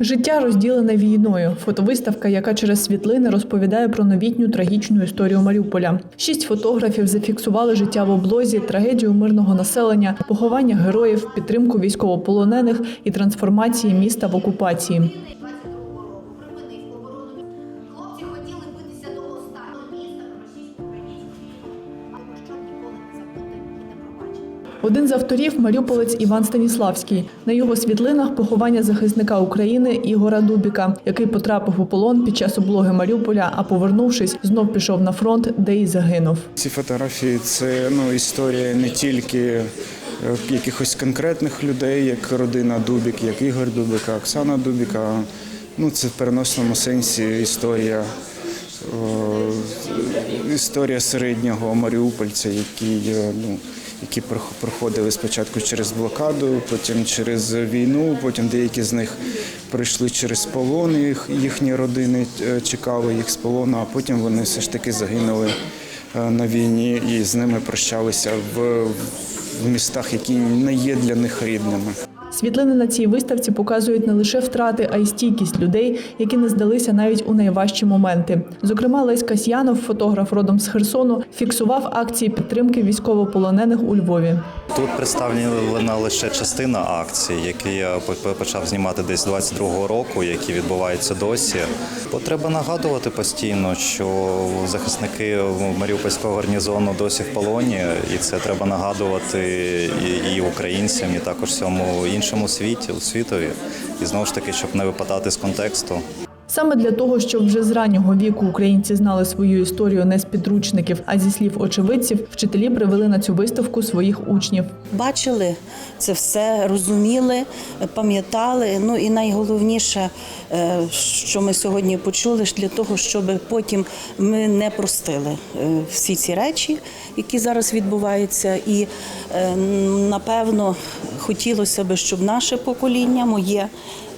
Життя розділене війною. Фотовиставка, яка через світлини розповідає про новітню трагічну історію Маріуполя. Шість фотографів зафіксували життя в облозі, трагедію мирного населення, поховання героїв, підтримку військовополонених і трансформації міста в окупації. Один з авторів маріуполець Іван Станіславський. На його світлинах поховання захисника України Ігора Дубіка, який потрапив у полон під час облоги Маріуполя, а повернувшись, знов пішов на фронт, де й загинув. Ці фотографії це ну, історія не тільки е, якихось конкретних людей, як родина Дубік, як Ігор Дубіка, Оксана Дубіка. Ну, це в переносному сенсі історія, історія середнього маріупольця, який, е, ну, які прох- проходили спочатку через блокаду, потім через війну, потім деякі з них пройшли через полон, їх, їхні родини е, чекали їх з полону, а потім вони все ж таки загинули е, на війні і з ними прощалися в містах, які не є для них рідними. Світлини на цій виставці показують не лише втрати, а й стійкість людей, які не здалися навіть у найважчі моменти. Зокрема, Лесь Касьянов, фотограф родом з Херсону, фіксував акції підтримки військовополонених у Львові. Тут представлена лише частина акцій, які я почав знімати десь 22-го року, які відбуваються досі. Бо треба нагадувати постійно, що захисники Маріупольського гарнізону досі в полоні, і це треба нагадувати і, і українцям, і також всьому іншому світі, у світові. І знову ж таки, щоб не випадати з контексту. Саме для того, щоб вже з раннього віку українці знали свою історію не з підручників, а зі слів очевидців, вчителі привели на цю виставку своїх учнів. бачили це все, розуміли, пам'ятали. Ну і найголовніше, е, що ми сьогодні почули, для того, щоб потім ми не простили е, всі ці речі, які зараз відбуваються. І е, напевно хотілося б, щоб наше покоління, моє.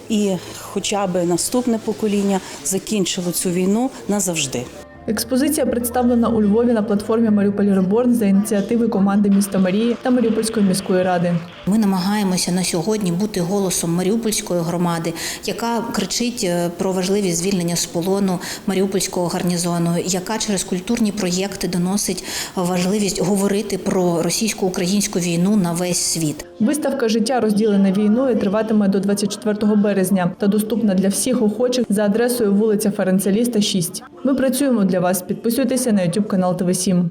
І хоча б наступне покоління закінчило цю війну назавжди. Експозиція представлена у Львові на платформі Маріуполь Реборн за ініціативи команди міста Марії та Маріупольської міської ради. Ми намагаємося на сьогодні бути голосом Маріупольської громади, яка кричить е, про важливість звільнення з полону Маріупольського гарнізону, яка через культурні проєкти доносить важливість говорити про російсько-українську війну на весь світ. Виставка Життя розділене війною триватиме до 24 березня та доступна для всіх охочих за адресою вулиця Ференцеліста, 6. Ми працюємо для вас. Підписуйтеся на YouTube канал ТВ 7